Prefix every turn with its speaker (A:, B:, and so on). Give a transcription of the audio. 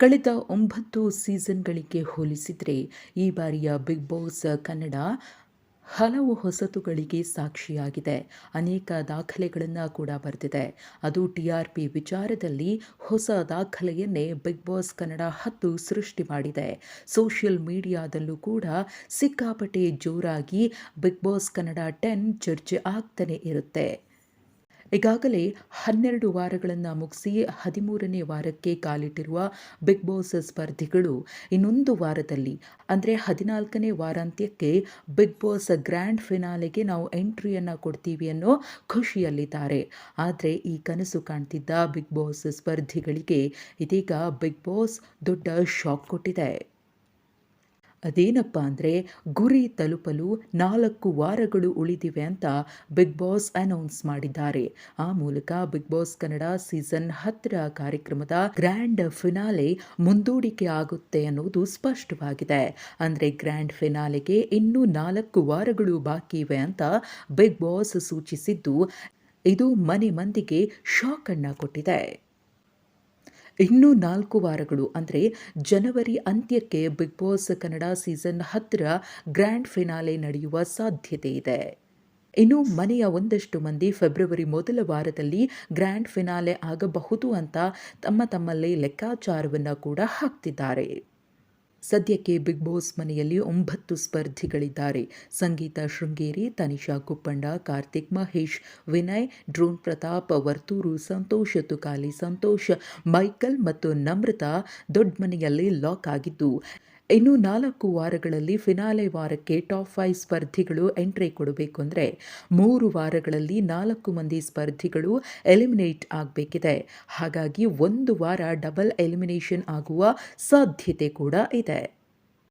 A: ಕಳೆದ ಒಂಬತ್ತು ಸೀಸನ್ಗಳಿಗೆ ಹೋಲಿಸಿದರೆ ಈ ಬಾರಿಯ ಬಿಗ್ ಬಾಸ್ ಕನ್ನಡ ಹಲವು ಹೊಸತುಗಳಿಗೆ ಸಾಕ್ಷಿಯಾಗಿದೆ. ಅನೇಕ ದಾಖಲೆಗಳನ್ನು ಕೂಡ ಬರೆದಿದೆ. ಅದು ಟಿ ಆರ್ ಪಿ ವಿಚಾರದಲ್ಲಿ ಹೊಸ ದಾಖಲೆಯನ್ನೇ ಬಿಗ್ ಬಾಸ್ ಕನ್ನಡ ಹತ್ತು ಸೃಷ್ಟಿ ಮಾಡಿದೆ. ಸೋಷಿಯಲ್ ಮೀಡಿಯಾದಲ್ಲೂ ಕೂಡ ಸಿಕ್ಕಾಪಟ್ಟೆ ಜೋರಾಗಿ ಬಿಗ್ ಬಾಸ್ ಕನ್ನಡ ಟೆನ್ ಚರ್ಚೆ ಆಗ್ತಾನೆ ಇರುತ್ತೆ. ಈಗಾಗಲೇ ಹನ್ನೆರಡು ವಾರಗಳನ್ನು ಮುಗಿಸಿ ಹದಿಮೂರನೇ ವಾರಕ್ಕೆ ಕಾಲಿಟ್ಟಿರುವ ಬಿಗ್ ಬಾಸ್ ಸ್ಪರ್ಧಿಗಳು ಇನ್ನೊಂದು ವಾರದಲ್ಲಿ, ಅಂದರೆ ಹದಿನಾಲ್ಕನೇ ವಾರಾಂತ್ಯಕ್ಕೆ ಬಿಗ್ ಬಾಸ್ ಗ್ರ್ಯಾಂಡ್ ಫಿನಾಲೆಗೆ ನಾವು ಎಂಟ್ರಿಯನ್ನು ಕೊಡ್ತೀವಿ ಅನ್ನೋ ಖುಷಿಯಲ್ಲಿದ್ದಾರೆ. ಆದರೆ ಈ ಕನಸು ಕಾಣ್ತಿದ್ದ ಬಿಗ್ ಬಾಸ್ ಸ್ಪರ್ಧಿಗಳಿಗೆ ಇದೀಗ ಬಿಗ್ ಬಾಸ್ ದೊಡ್ಡ ಶಾಕ್ ಕೊಟ್ಟಿದೆ. ಅದೇನಪ್ಪ ಅಂದರೆ ಗುರಿ ತಲುಪಲು ನಾಲ್ಕು ವಾರಗಳು ಉಳಿದಿವೆ ಅಂತ ಬಿಗ್ ಬಾಸ್ ಅನೌನ್ಸ್ ಮಾಡಿದ್ದಾರೆ. ಆ ಮೂಲಕ ಬಿಗ್ ಬಾಸ್ ಕನ್ನಡ ಸೀಸನ್ ಹತ್ತರ ಕಾರ್ಯಕ್ರಮದ ಗ್ರ್ಯಾಂಡ್ ಫಿನಾಲೆ ಮುಂದೂಡಿಕೆ ಆಗುತ್ತೆ ಅನ್ನೋದು ಸ್ಪಷ್ಟವಾಗಿದೆ. ಅಂದರೆ ಗ್ರ್ಯಾಂಡ್ ಫಿನಾಲೆಗೆ ಇನ್ನೂ ನಾಲ್ಕು ವಾರಗಳು ಬಾಕಿ ಇವೆ ಅಂತ ಬಿಗ್ ಬಾಸ್ ಸೂಚಿಸಿದ್ದು ಇದು ಮನೆ ಮಂದಿಗೆ ಶಾಕ್ ಅನ್ನ ಕೊಟ್ಟಿದೆ. ಇನ್ನೂ ನಾಲ್ಕು ವಾರಗಳು, ಅಂದರೆ ಜನವರಿ ಅಂತ್ಯಕ್ಕೆ ಬಿಗ್ ಬಾಸ್ ಕನ್ನಡ ಸೀಸನ್ ಹತ್ತಿರ ಗ್ರ್ಯಾಂಡ್ ಫಿನಾಲೆ ನಡೆಯುವ ಸಾಧ್ಯತೆ ಇದೆ. ಇನ್ನು ಮನೆಯ ಒಂದಷ್ಟು ಮಂದಿ ಫೆಬ್ರವರಿ ಮೊದಲ ವಾರದಲ್ಲಿ ಗ್ರ್ಯಾಂಡ್ ಫಿನಾಲೆ ಆಗಬಹುದು ಅಂತ ತಮ್ಮ ತಮ್ಮಲ್ಲಿ ಲೆಕ್ಕಾಚಾರವನ್ನು ಕೂಡ ಹಾಕ್ತಿದ್ದಾರೆ. ಸದ್ಯಕ್ಕೆ ಬಿಗ್ ಬಾಸ್ ಮನೆಯಲ್ಲಿ ಒಂಬತ್ತು ಸ್ಪರ್ಧಿಗಳಿದ್ದಾರೆ. ಸಂಗೀತ ಶೃಂಗೇರಿ, ತನಿಷಾ ಕುಪ್ಪಂಡ, ಕಾರ್ತಿಕ್ ಮಹೇಶ್, ವಿನಯ್, ಡ್ರೋನ್ ಪ್ರತಾಪ್, ವರ್ತೂರು ಸಂತೋಷ್ ತುಕಾಲಿ ಸಂತೋಷ್, ಮೈಕಲ್ ಮತ್ತು ನಮ್ರತಾ ದೊಡ್ಡ ಮನೆಯಲ್ಲಿ ಲಾಕ್ ಆಗಿದ್ದು ಇನ್ನು ನಾಲ್ಕು ವಾರಗಳಲ್ಲಿ ಫಿನಾಲೆ ವಾರಕ್ಕೆ ಟಾಪ್ ಫೈವ್ ಸ್ಪರ್ಧಿಗಳು ಎಂಟ್ರಿ ಕೊಡಬೇಕು ಅಂದರೆ ಮೂರು ವಾರಗಳಲ್ಲಿ ನಾಲ್ಕು ಮಂದಿ ಸ್ಪರ್ಧಿಗಳು ಎಲಿಮಿನೇಟ್ ಆಗಬೇಕಿದೆ. ಹಾಗಾಗಿ ಒಂದು ವಾರ ಡಬಲ್ ಎಲಿಮಿನೇಷನ್ ಆಗುವ ಸಾಧ್ಯತೆ ಕೂಡ ಇದೆ.